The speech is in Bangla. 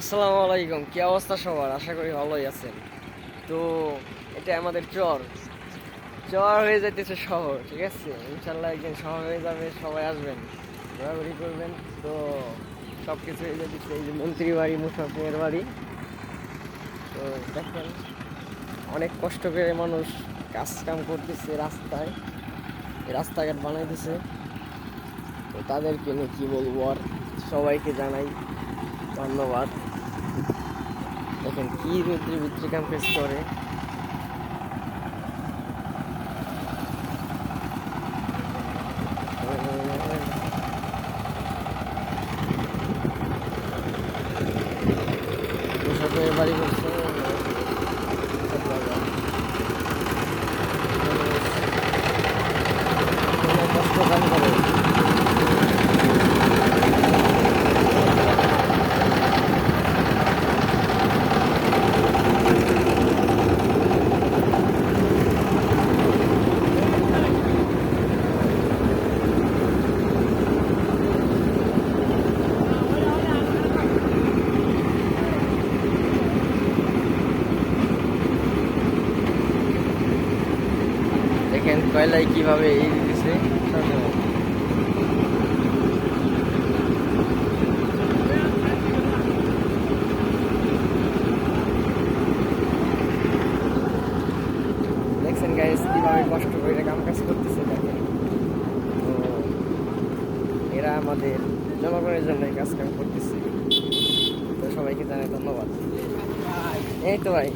আসসালামু আলাইকুম, কি অবস্থা সবার? আশা করি ভালোই আছেন। তো এটা আমাদের চর। চর হয়ে যাইতেছে শহর, ঠিক আছে? ইনশাল্লাহ একদিন শহর হয়ে যাবে, সবাই আসবেন, ঘোরাঘুরি করবেন। তো সব কিছু হয়ে যাইতেছে, এই যে মন্ত্রী বাড়ি মুসাফের বাড়ি। তো, দেখেন, অনেক কষ্ট করে মানুষ কাজ কাম করতেছে রাস্তায়। রাস্তাঘাট বানাইতেছে। তো তাদেরকে নিয়ে কী বলব আর, সবাইকে জানাই। ধন্যবাদ। দেখেন কি রুদ্রে ভিতরে কাম করে। কষ্ট করে। দেখেন কয়লায় কীভাবে এই দিতেছে দেখছেন গাইস কীভাবে কষ্ট করে কাম কাজ করতেছে দেখেন। তো এরা আমাদের জনগণের জন্য কাজ কাম করতেছে। তো সবাইকে জানাই ধন্যবাদ। এই তো ভাই।